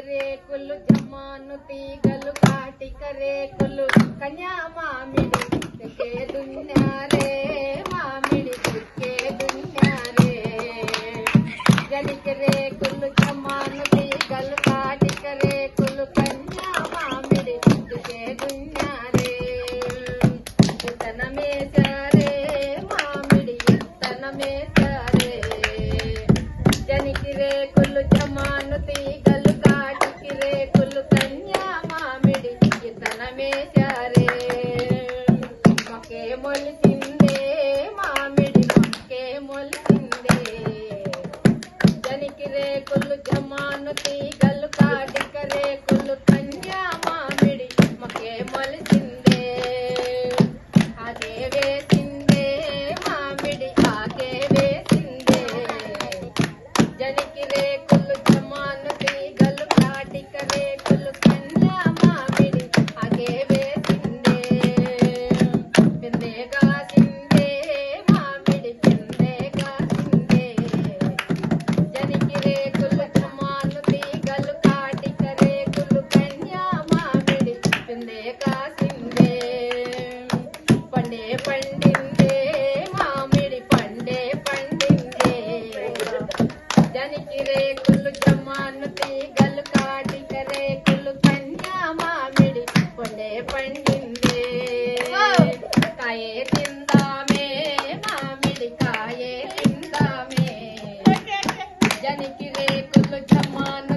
రేకులు జమాను తీగలు కాటిక రేకులు. కన్యా మామిడి చెక్కే మామిడి చెక్కే దున్యారే రేకులు జమాను తీగలు కాటిక రేకులు. కన్యా మామిడి చెక్కే దున్యారే మామిడి ఇతనమే సరే. జనికి రేకులు జమాను తీగలు రేకులు కన్యా మామిడి ఇతనమే సరే మొలిసిందే మామిడి మకే మొలిసిందే. జనికి రేకులు జమాను తీగలు కాటి జనికి రేకులు జమాను తీగలు కాటిక రేకులు जन किरे कुल जमाना